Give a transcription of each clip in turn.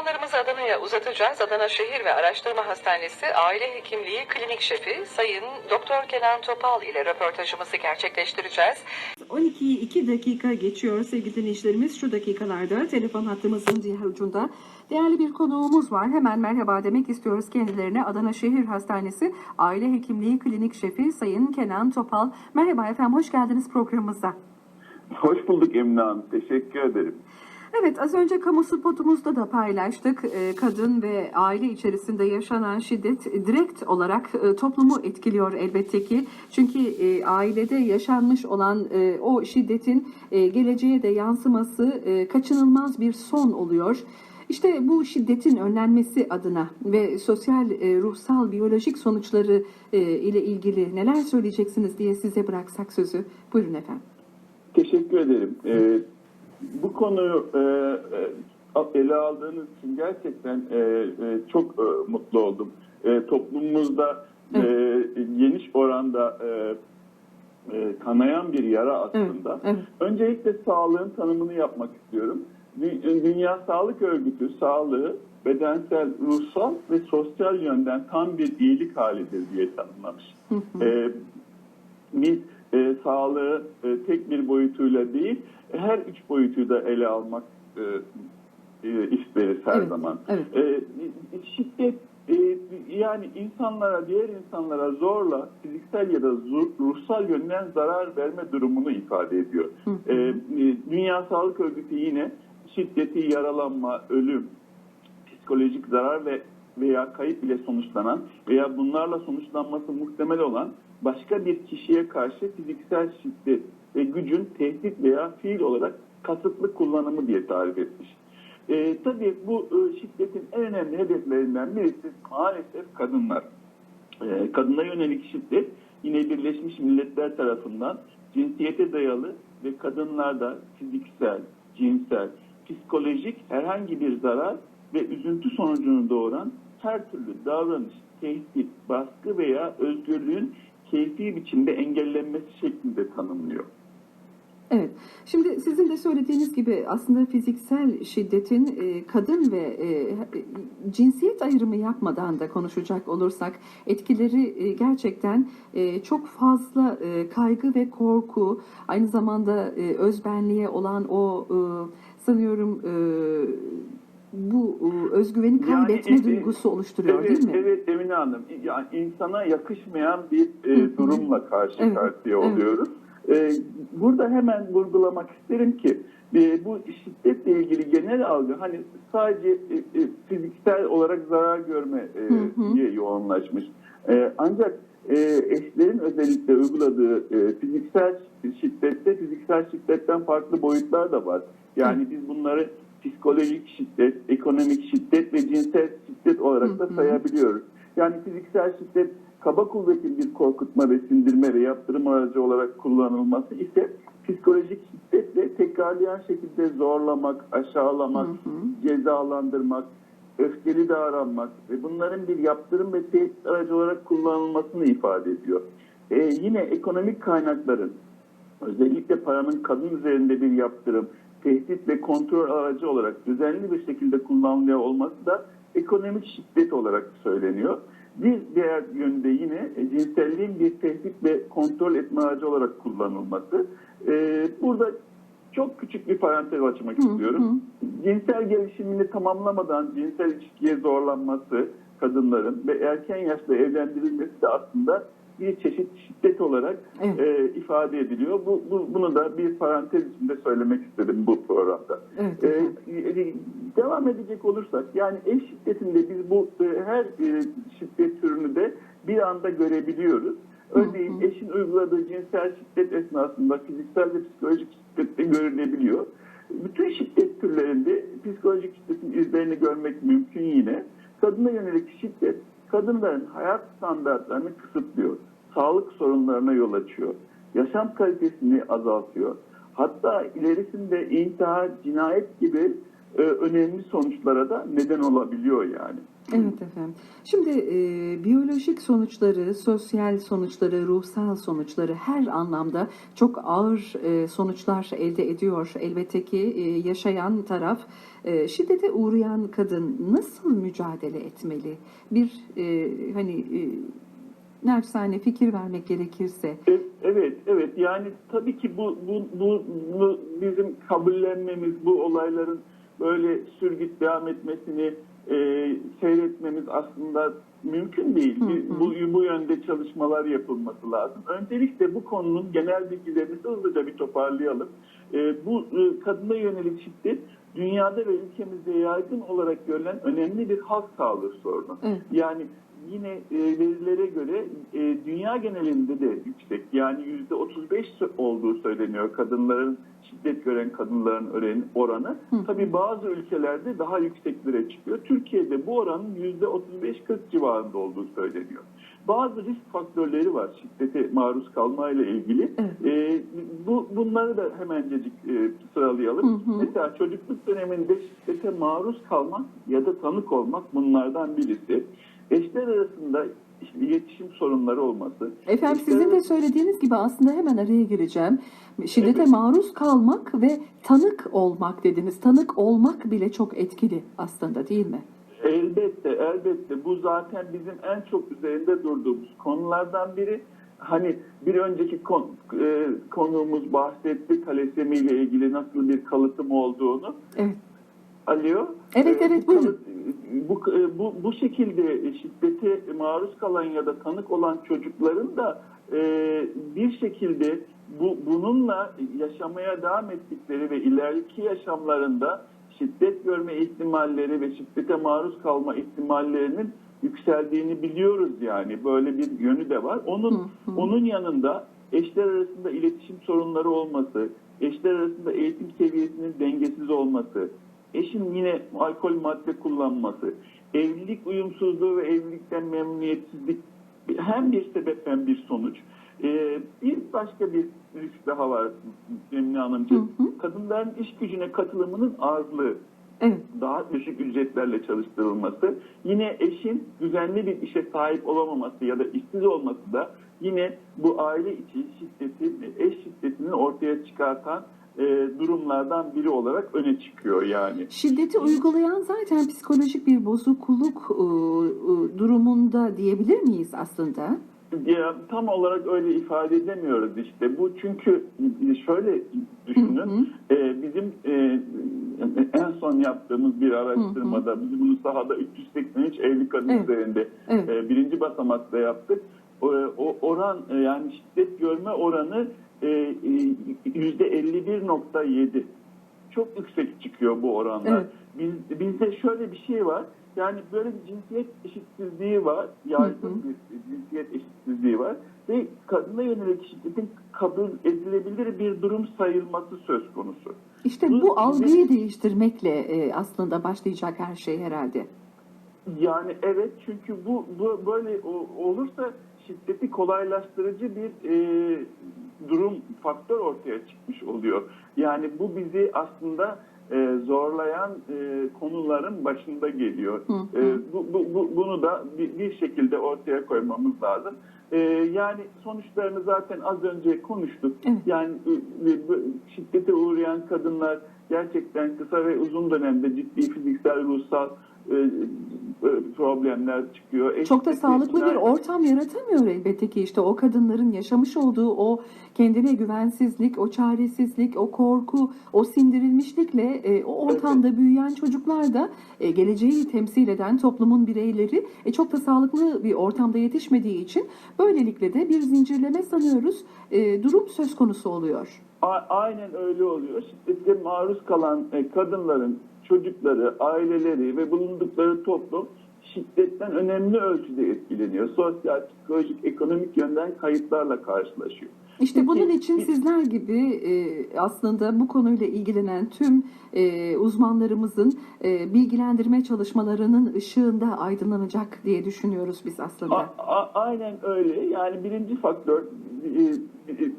Mikrofonlarımızı Adana'ya uzatacağız. Adana Şehir ve Araştırma Hastanesi Aile Hekimliği Klinik Şefi Sayın Doktor Kenan Topal ile röportajımızı gerçekleştireceğiz. 12'yi 2 dakika geçiyor sevgili dinleyicilerimiz. Şu dakikalarda telefon hattımızın diğer ucunda değerli bir konuğumuz var. Hemen merhaba demek istiyoruz kendilerine. Adana Şehir Hastanesi Aile Hekimliği Klinik Şefi Sayın Kenan Topal. Merhaba efendim, hoş geldiniz programımıza. Hoş bulduk Emine Hanım. Teşekkür ederim. Evet az önce kamu spotumuzda da paylaştık. Ee, Kadın ve aile içerisinde yaşanan şiddet direkt olarak e, toplumu etkiliyor elbette ki. Çünkü e, ailede yaşanmış olan e, o şiddetin geleceğe de yansıması kaçınılmaz bir son oluyor. İşte bu şiddetin önlenmesi adına ve sosyal, ruhsal, biyolojik sonuçları ile ilgili neler söyleyeceksiniz diye size bıraksak sözü. Buyurun efendim. Teşekkür ederim. Ee, bu konuyu e, e, ele aldığınız için gerçekten e, e, çok e, mutlu oldum. E, toplumumuzda e, geniş oranda e, e, kanayan bir yara aslında. evet. Öncelikle sağlığın tanımını yapmak istiyorum. Dü- Dünya Sağlık Örgütü sağlığı bedensel, ruhsal ve sosyal yönden tam bir iyilik halidir diye tanımlamış. Ee, biz e, sağlığı e, tek bir boyutuyla değil, her üç boyutuyla ele almak e, e, isteriz her Evet, zaman. evet. E, şiddet e, yani insanlara, diğer insanlara zorla fiziksel ya da zu- ruhsal yönden zarar verme durumunu ifade ediyor. E, e, Dünya Sağlık Örgütü yine şiddeti, yaralanma, ölüm, psikolojik zarar ve veya kayıp ile sonuçlanan veya bunlarla sonuçlanması muhtemel olan başka bir kişiye karşı fiziksel şiddet ve gücün tehdit veya fiil olarak kasıtlı kullanımı diye tarif etmiş. Ee, tabii bu e, şiddetin en önemli hedeflerinden birisi maalesef kadınlar. Ee, kadına yönelik şiddet yine Birleşmiş Milletler tarafından cinsiyete dayalı ve kadınlarda fiziksel, cinsel, psikolojik herhangi bir zarar ve üzüntü sonucunu doğuran her türlü davranış, tehdit, baskı veya özgürlüğün keyfi biçimde engellenmesi şeklinde tanımlıyor. Evet. Şimdi sizin de söylediğiniz gibi aslında fiziksel şiddetin e, kadın ve e, cinsiyet ayrımı yapmadan da konuşacak olursak etkileri e, gerçekten e, çok fazla e, kaygı ve korku, aynı zamanda e, özbenliğe olan o e, sanıyorum e, bu e, özgüveni kaybetme Yani, e, duygusu oluşturuyor evet, değil mi? Evet Emine Hanım. Yani insana yakışmayan bir e, durumla karşı Evet, karşıya evet. oluyoruz. E, burada hemen vurgulamak isterim ki e, bu şiddetle ilgili genel algı hani sadece e, e, fiziksel olarak zarar görme e, Hı hı. diye yoğunlaşmış. E, ancak e, eşlerin özellikle uyguladığı e, fiziksel şiddette fiziksel şiddetten farklı boyutlar da var. Yani biz bunları psikolojik şiddet, ekonomik şiddet ve cinsel şiddet olarak da sayabiliyoruz. Yani fiziksel şiddet kaba kuvvetin bir korkutma ve sindirme ve yaptırım aracı olarak kullanılması ise psikolojik şiddetle tekrarlayan şekilde zorlamak, aşağılamak, Hı hı. cezalandırmak, öfkeli davranmak ve bunların bir yaptırım ve tehdit aracı olarak kullanılmasını ifade ediyor. Ee, yine ekonomik kaynakların özellikle paranın kadın üzerinde bir yaptırım, tehdit ve kontrol aracı olarak düzenli bir şekilde kullanılıyor olması da ekonomik şiddet olarak söyleniyor. Bir diğer yönde yine e, cinselliğin bir tehdit ve kontrol etme aracı olarak kullanılması. Ee, burada çok küçük bir parantez açmak Hı, istiyorum. Cinsel gelişimini tamamlamadan cinsel ilişkiye zorlanması kadınların ve erken yaşta evlendirilmesi de aslında bir çeşit şiddet olarak Evet. e, ifade ediliyor. Bu, bu bunu da bir parantez içinde söylemek istedim bu programda. Evet, E, e, devam edecek olursak yani eş şiddetinde biz bu e, her e, şiddet türünü de bir anda görebiliyoruz. Örneğin eşin uyguladığı cinsel şiddet esnasında fiziksel ve psikolojik şiddet de görülebiliyor. Bütün şiddet türlerinde psikolojik şiddetin izlerini görmek mümkün yine. Kadına yönelik şiddet kadınların hayat standartlarını kısıtlıyor. Sağlık sorunlarına yol açıyor. Yaşam kalitesini azaltıyor. Hatta ilerisinde intihar, cinayet gibi e, önemli sonuçlara da neden olabiliyor yani. Evet efendim. Şimdi e, biyolojik sonuçları, sosyal sonuçları, ruhsal sonuçları her anlamda çok ağır e, sonuçlar elde ediyor. Elbette ki e, yaşayan taraf e, şiddete uğrayan kadın nasıl mücadele etmeli? Bir e, hani e, naçizane fikir vermek gerekirse. E- Evet, evet. Yani tabii ki bu, bu, bu, bu bizim kabullenmemiz, bu olayların böyle sürgüt devam etmesini e, seyretmemiz aslında mümkün değil. Hı hı. Bu, bu yönde çalışmalar yapılması lazım. Öncelikle bu konunun genel bilgilerini hızlıca bir toparlayalım. E, bu e, kadına yönelik şiddet dünyada ve ülkemizde yaygın olarak görülen önemli bir halk sağlığı sorunu. Evet. Yani yine e, verilere göre e, dünya genelinde de yüksek. Yani yüzde 35 olduğu söyleniyor kadınların şiddet gören kadınların oranı. Hı hı. Tabii bazı ülkelerde daha yükseklere çıkıyor. Türkiye'de bu oranın yüzde 35-40 civarında olduğu söyleniyor. Bazı risk faktörleri var şiddete maruz kalmayla ilgili. Evet. E, bu bunları da hemencecik e, sıralayalım. Hı hı. Mesela çocukluk döneminde şiddete maruz kalmak ya da tanık olmak bunlardan birisi. Eşler arasında iletişim sorunları olması. Efendim Eşler sizin de söylediğiniz gibi aslında hemen araya gireceğim. Şiddete Evet. maruz kalmak ve tanık olmak dediniz. Tanık olmak bile çok etkili aslında değil mi? Elbette, elbette. Bu zaten bizim en çok üzerinde durduğumuz konulardan biri. Hani bir önceki kon, e, konuğumuz bahsetti talasemiyle ilgili nasıl bir kalıtım olduğunu. Evet. Alo. Evet, Ee, evet, bu buyurun. Bu, e, bu, bu şekilde şiddete maruz kalan ya da tanık olan çocukların da e, bir şekilde bu bununla yaşamaya devam ettikleri ve ileriki yaşamlarında şiddet görme ihtimalleri ve şiddete maruz kalma ihtimallerinin yükseldiğini biliyoruz yani böyle bir yönü de var. Onun Hı hı. onun yanında eşler arasında iletişim sorunları olması, eşler arasında eğitim seviyesinin dengesiz olması, eşin yine alkol madde kullanması, evlilik uyumsuzluğu ve evlilikten memnuniyetsizlik hem bir sebep hem bir sonuç. Ee, bir başka bir risk daha var Emine Hanımcığım. Hı hı. Kadınların iş gücüne katılımının azlığı Evet. daha düşük ücretlerle çalıştırılması, yine eşin düzenli bir işe sahip olamaması ya da işsiz olması da yine bu aile içi şiddetin, eş şiddetini ortaya çıkartan e, durumlardan biri olarak öne çıkıyor yani. Şiddeti uygulayan zaten psikolojik bir bozukluk e, e, durumunda diyebilir miyiz aslında? Ya, tam olarak öyle ifade edemiyoruz işte. Bu çünkü şöyle düşünün. Hı hı. e, bizim e, en son yaptığımız bir araştırmada biz bunu sahada 383 evli kadın Evet. üzerinde Evet. e, birinci basamakta yaptık. O, oran e, yani şiddet görme oranı e, e, yüzde 51.7. Çok yüksek çıkıyor bu oranlar. Evet. Biz, bizde şöyle bir şey var. Yani böyle bir cinsiyet eşitsizliği var. Yaygın bir cinsiyet eşitsizliği var. Ve kadına yönelik şiddetin kabul edilebilir bir durum sayılması söz konusu. İşte Bu- bu algıyı değiştirmekle e, aslında başlayacak her şey herhalde. Yani evet çünkü bu, bu böyle olursa şiddeti kolaylaştırıcı bir e, durum faktör ortaya çıkmış oluyor. Yani bu bizi aslında e, zorlayan e, konuların başında geliyor. Hı hı. E, bu, bu, bu- bunu da bir, bir şekilde ortaya koymamız lazım. E, yani sonuçlarını zaten az önce konuştuk. Evet. Yani e, bu şiddete uğrayan kadınlar gerçekten kısa ve uzun dönemde ciddi fiziksel, ruhsal e, e, problemler çıkıyor. Çok da sağlıklı bir ortam yaratamıyor elbette ki işte o kadınların yaşamış olduğu o kendine güvensizlik, o çaresizlik, o korku, o sindirilmişlikle e, o ortamda büyüyen çocuklar da e, geleceği temsil eden toplumun bireyleri e, çok da sağlıklı bir ortamda yetişmediği için böylelikle de bir zincirleme sanıyoruz e, durum söz konusu oluyor. Aynen öyle oluyor. Şiddete maruz kalan e, kadınların çocukları, aileleri ve bulundukları toplum şiddetten önemli ölçüde etkileniyor. Sosyal, psikolojik, ekonomik yönden kayıplarla karşılaşıyor. İşte bunun için sizler gibi e, aslında bu konuyla ilgilenen tüm e, uzmanlarımızın e, bilgilendirme çalışmalarının ışığında aydınlanacak diye düşünüyoruz biz aslında. A- a- aynen öyle. Yani birinci faktör e,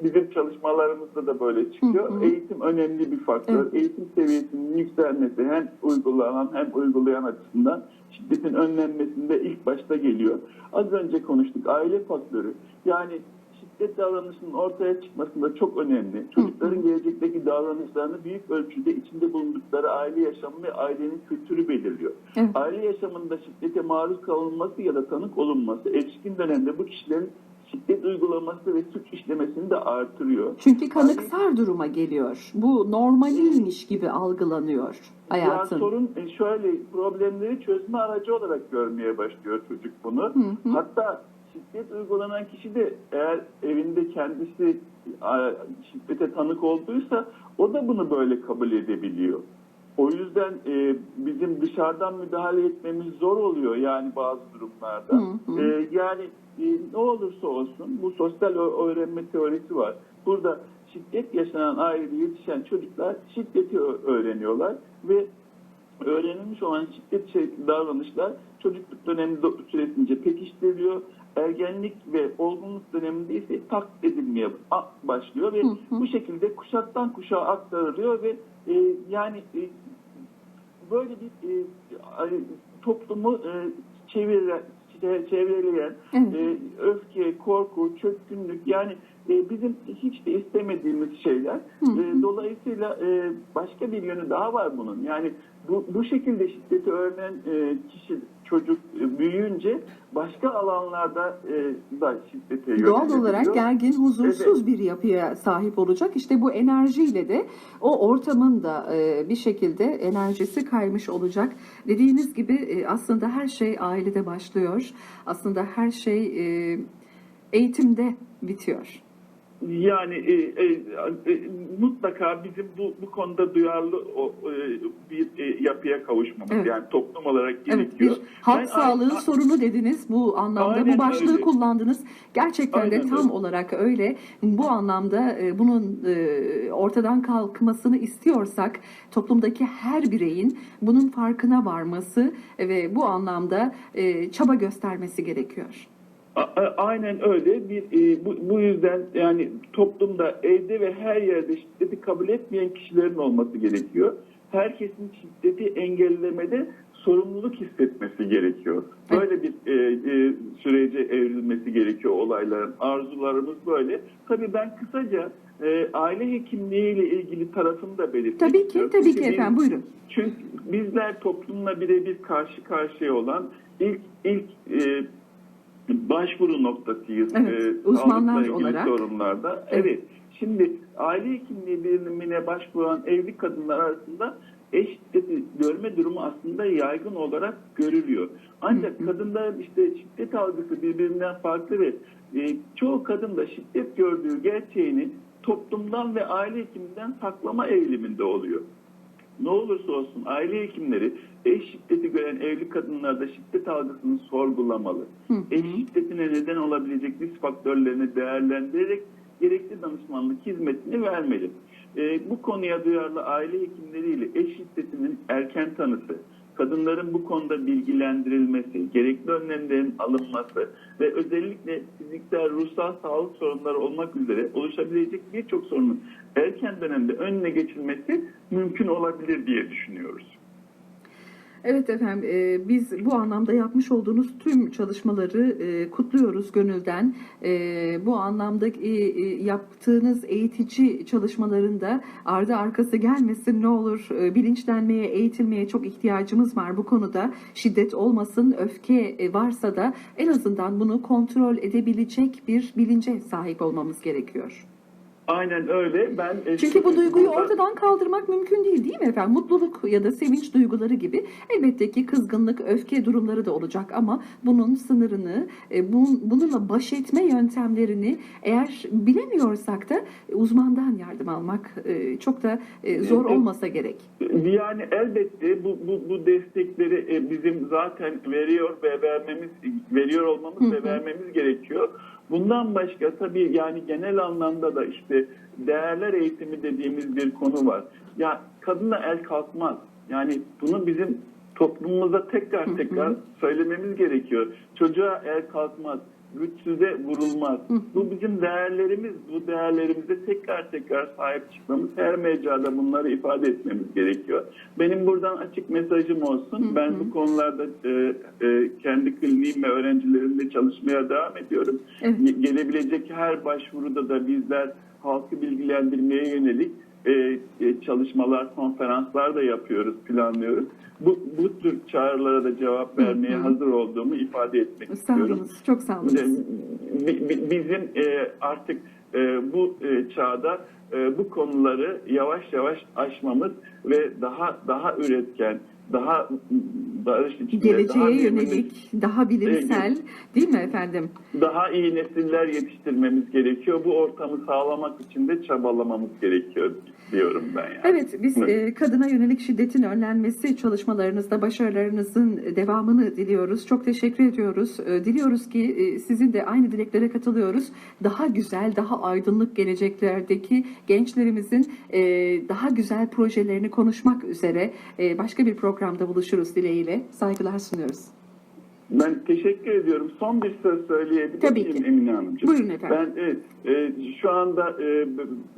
bizim çalışmalarımızda da böyle çıkıyor. Hı hı. Eğitim önemli bir faktör. Evet. Eğitim seviyesinin yükselmesi hem uygulanan hem uygulayan açısından şiddetin önlenmesinde ilk başta geliyor. Az önce konuştuk aile faktörü. Yani şiddet davranışının ortaya çıkmasında çok önemli. Çocukların gelecekteki davranışlarını büyük ölçüde içinde bulundukları aile yaşamı ve ailenin kültürü belirliyor. Evet. Aile yaşamında şiddete maruz kalınması ya da tanık olunması erişkin dönemde bu kişilerin şiddet uygulaması ve suç işlemesini de artırıyor. Çünkü kanıksar duruma geliyor. Bu normaliymiş gibi algılanıyor Ya hayatın. sorun e, şöyle problemleri çözme aracı olarak görmeye başlıyor çocuk bunu. hı. Hatta şiddet uygulanan kişi de eğer evinde kendisi şiddete tanık olduysa o da bunu böyle kabul edebiliyor. O yüzden e, bizim dışarıdan müdahale etmemiz zor oluyor yani bazı durumlarda. Hı hı. E, yani e, ne olursa olsun bu sosyal öğrenme teorisi var. Burada şiddet yaşanan ailede yetişen çocuklar şiddeti öğreniyorlar ve öğrenilmiş olan şiddet davranışlar çocukluk dönemi do- süresince pekiştiriliyor. Ergenlik ve olgunluk döneminde ise taklit edilmeye başlıyor ve Hı hı. bu şekilde kuşaktan kuşağa aktarılıyor ve e, yani e, böyle bir e, toplumu e, çevire, çe- çevreleyen Evet. e, öfke, korku, çökkünlük yani e, bizim hiç de istemediğimiz şeyler. Hı hı. E, dolayısıyla e, başka bir yönü daha var bunun. Yani bu, bu şekilde şiddeti öğrenen e, kişi, çocuk e, büyüyünce başka alanlarda e, da şiddete Doğal yönelebiliyor. olarak gergin, huzursuz bir yapıya sahip olacak. İşte bu enerjiyle de o ortamın da e, bir şekilde enerjisi kaymış olacak. Dediğiniz gibi e, aslında her şey ailede başlıyor. Aslında her şey e, eğitimde bitiyor. Yani e, e, e, mutlaka bizim bu bu konuda duyarlı o, e, bir e, yapıya kavuşmamız Evet. yani toplum olarak Evet, gerekiyor. bir halk Ben- sağlığı a- sorunu dediniz bu anlamda. Aynen bu başlığı öyle. kullandınız. Gerçekten de Aynen tam öyle. olarak öyle. Bu anlamda e, bunun e, ortadan kalkmasını istiyorsak toplumdaki her bireyin bunun farkına varması ve bu anlamda e, çaba göstermesi gerekiyor. A- a- Aynen öyle. Bir e, bu, bu yüzden yani toplumda evde ve her yerde şiddeti kabul etmeyen kişilerin olması gerekiyor. Herkesin şiddeti engellemede sorumluluk hissetmesi gerekiyor. Böyle bir e, e, sürece evrilmesi gerekiyor olayların. Arzularımız böyle. Tabii ben kısaca e, aile hekimliği ile ilgili tarafını da belirtmek Tabii ki, tabii ki Çünkü biz- efendim buyurun. çünkü bizler toplumla birebir karşı karşıya olan ilk ilk e, başvuru noktasıyız. Evet, e, uzmanlar olarak. sorunlarda. Evet. Evet. Şimdi aile hekimliği birimine başvuran evli kadınlar arasında eş şiddeti görme durumu aslında yaygın olarak görülüyor. Ancak kadınların işte şiddet algısı birbirinden farklı ve e, çoğu kadın da şiddet gördüğü gerçeğini toplumdan ve aile hekiminden saklama eğiliminde oluyor. Ne olursa olsun aile hekimleri eş şiddeti gören evli kadınlarda şiddet algısını sorgulamalı. Hı hı. Eş şiddetine neden olabilecek risk faktörlerini değerlendirerek gerekli danışmanlık hizmetini vermeli. Ee, bu konuya duyarlı aile hekimleriyle eş şiddetinin erken tanısı, kadınların bu konuda bilgilendirilmesi, gerekli önlemlerin alınması ve özellikle fiziksel, ruhsal sağlık sorunları olmak üzere oluşabilecek birçok sorunun erken dönemde önüne geçilmesi mümkün olabilir diye düşünüyoruz. Evet efendim e, biz bu anlamda yapmış olduğunuz tüm çalışmaları e, kutluyoruz gönülden. E, bu anlamda yaptığınız eğitici çalışmalarında ardı arkası gelmesin ne olur bilinçlenmeye, eğitilmeye çok ihtiyacımız var bu konuda. Şiddet olmasın, öfke varsa da en azından bunu kontrol edebilecek bir bilince sahip olmamız gerekiyor. Aynen öyle. Ben e, Çünkü bu duyguyu burada- ortadan kaldırmak mümkün değil değil mi efendim? Mutluluk ya da sevinç duyguları gibi elbette ki kızgınlık, öfke durumları da olacak ama bunun sınırını, e, bun- bununla baş etme yöntemlerini eğer bilemiyorsak da uzmandan yardım almak e, çok da e, zor olmasa gerek. Yani elbette bu bu, bu destekleri e, bizim zaten veriyor ve vermemiz veriyor olmamız Hı hı. ve vermemiz gerekiyor. Bundan başka tabii yani genel anlamda da işte değerler eğitimi dediğimiz bir konu var. Ya kadına el kalkmaz. Yani bunu bizim toplumumuza tekrar tekrar söylememiz gerekiyor. Çocuğa el kalkmaz. Güçsüze vurulmaz. Bu bizim değerlerimiz. Bu değerlerimize tekrar tekrar sahip çıkmamız, her mecrada bunları ifade etmemiz gerekiyor. Benim buradan açık mesajım olsun. Ben bu konularda e, e, kendi kliniğim ve öğrencilerimle çalışmaya devam ediyorum. Evet. Ge- Gelebilecek her başvuruda da bizler halkı bilgilendirmeye yönelik e, e, çalışmalar, konferanslar da yapıyoruz, planlıyoruz. Bu, bu tür çağrılara da cevap vermeye hazır olduğumu ifade etmek Sağ istiyorum. olun. Çok sağ olun. Bi- bi- Bizim e, artık e, bu e, çağda e, bu konuları yavaş yavaş aşmamız ve daha daha üretken, daha barış içinde, daha Geleceğe verimli, yönelik, daha bilimsel değil mi efendim? daha iyi nesiller yetiştirmemiz gerekiyor. Bu ortamı sağlamak için de çabalamamız gerekiyor diyorum ben yani. Evet, biz e, kadına yönelik şiddetin önlenmesi çalışmalarınızda başarılarınızın devamını diliyoruz. Çok teşekkür ediyoruz. E, Diliyoruz ki e, sizin de aynı dileklere katılıyoruz. Daha güzel, daha aydınlık geleceklerdeki gençlerimizin e, daha güzel projelerini konuşmak üzere e, başka bir programda buluşuruz dileğiyle. Saygılar sunuyoruz. Ben teşekkür ediyorum. Son bir söz söyleyebilir Tabii miyim ki. Emine Hanımcığım? Buyurun efendim. Ben evet, e, şu anda e,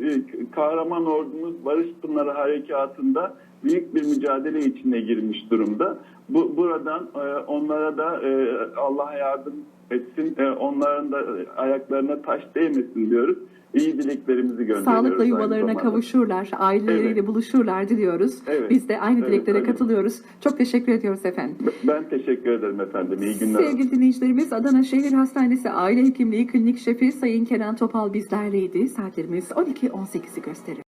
e, kahraman ordumuz Barış Pınarı Harekatı'nda büyük bir mücadele içine girmiş durumda. Bu buradan e, onlara da e, Allah yardım etsin. E, onların da e, ayaklarına taş değmesin diyoruz. İyi dileklerimizi gönderiyoruz. Sağlıkla yuvalarına kavuşurlar, aileleriyle Evet. buluşurlar diliyoruz. Evet. Biz de aynı Evet, dileklere öyle. katılıyoruz. Çok teşekkür ediyoruz efendim. Ben teşekkür ederim efendim. İyi günler. Sevgili dinleyicilerimiz Adana Şehir Hastanesi Aile Hekimliği Klinik Şefi Sayın Kenan Topal bizlerleydi. Saatlerimiz 12.18'i gösteriyor.